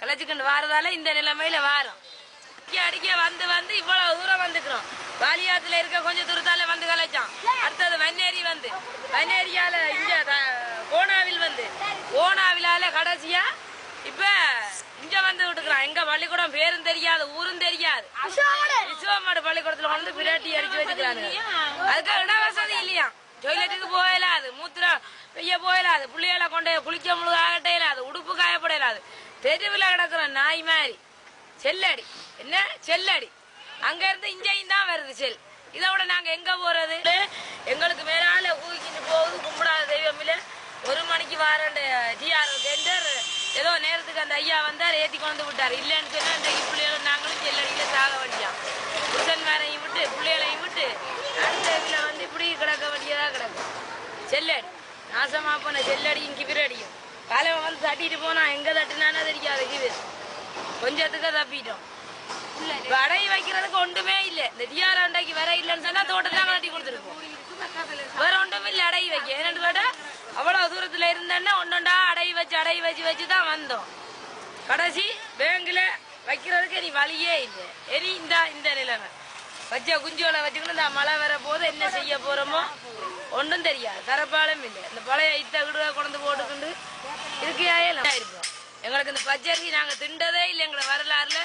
கலைச்சிக்கிட்டு வாரதால இந்த நிலைமையில வாரம். அடிக்க அடிக்க வந்து வந்து இவ்வளவு தூரம் வந்துக்கிறோம். வாலியாத்துல இருக்க கொஞ்சம் தூரத்தால வந்து கலைச்சான் அடுத்தது வன்னேரி வந்து. வன்னேரியால இங்க த- கோணாவில் வந்து. கோணாவிலால கடைசியா இப்ப இங்க வந்து விட்டுக்கிறான். எங்க பள்ளிக்கூடம் பேரும் தெரியாது ஊரும் தெரியாது. விசுவமாடு பள்ளிக்கூடத்துல வந்து பிராட்டி அடிச்சு வச்சுக்கிறாங்க அதுக்கு இட வசதி இல்லையா? டொய்லெட்டுக்கு போயிடாது மூத்திரம் பெய்ய போயலாது பிள்ளைகளை கொண்டு போய் குளிக்க முழுக இல்லாது உடுப்பு காயப்படையலாது தெருவில் கிடக்குற நாய் மாதிரி. செல்லடி. என்ன? செல்லடி. அங்க இருந்து இங்கேயும் தான் வருது செல். இதை விட நாங்க எங்க போறது? எங்களுக்கு மேலால ஊக்கிட்டு போகுது கும்பிடாத தெய்வம் இல்ல. ஒரு மணிக்கு வாரண்டு ஜிஆர் டெண்டர் ஏதோ நேரத்துக்கு அந்த ஐயா வந்தார் ஏத்தி கொண்டு விட்டார். இல்லைன்னு சொன்னா இன்றைக்கு பிள்ளைகளும் நாங்களும் செல்லடியில சாக வேண்டியான் புருஷன்மாரையும் விட்டு பிள்ளைகளையும் விட்டு அடுத்த இதுல வந்து இப்படி கிடக்க வேண்டியதா கிடக்கும் செல்லடி. நாசமா போன செல்லடியும் கிபிரடியும் காலையில வந்து தட்டிட்டு போனா எங்க தட்டுனானே தெரியாது கிபிர் கொஞ்சத்துக்கு தப்பிட்டோம். அடை வைக்கிறதுக்கு ஒன்றுமே இல்ல. இந்த டிஆர் அண்டைக்கு வர இல்லைன்னு சொன்னா தோட்டத்தை கட்டி கொடுத்துருக்கோம் வேற ஒன்றும் இல்ல அடை வைக்க. என்னன்னு கேட்டா அவ்வளவு தூரத்துல இருந்தேன்னா ஒன்னொண்டா அடை வச்சு அடை வச்சு வச்சு தான் வந்தோம். கடைசி பேங்க்ல வைக்கிறதுக்கு இனி வழியே இல்லை. இனி இந்த இந்த நிலைமை. வச்ச குஞ்சுகளை வச்சுக்கணும் இந்த மழை வர போது என்ன செய்ய போறோமோ ஒன்றும் தெரியாது. தரப்பாலும் இல்லை. இந்த பழைய இத்த கிடுவ கொண்டு இருப்போம் எங்களுக்கு இந்த பச்சரிசி நாங்க திண்டதே இல்லை எங்களை வரலாறுல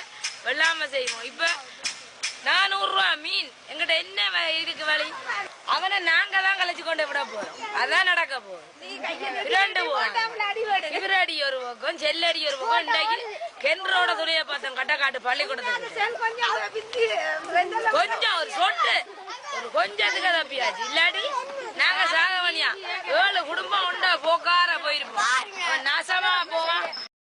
வெள்ளாம செய்வோம். இப்ப நானூறு ரூபா மீன் எங்கிட்ட என்ன இருக்கு வழி? அவனை நாங்க தான் கழிச்சு கொண்டு விட போறோம். அதான் நடக்க போறோம் இரண்டு இவரடி ஒரு பக்கம் செல்லடி ஒரு பக்கம். இன்றைக்கு கென்றோட துணியை பார்த்தோம் கட்டக்காட்டு பள்ளிக்கூடத்துக்கு. கொஞ்சம் ஒரு சொட்டு ஒரு கொஞ்சத்துக்கு தப்பியாச்சு. இல்லாடி நாங்க சாகவனியா ஏழு குடும்பம் உண்டா போக்கா?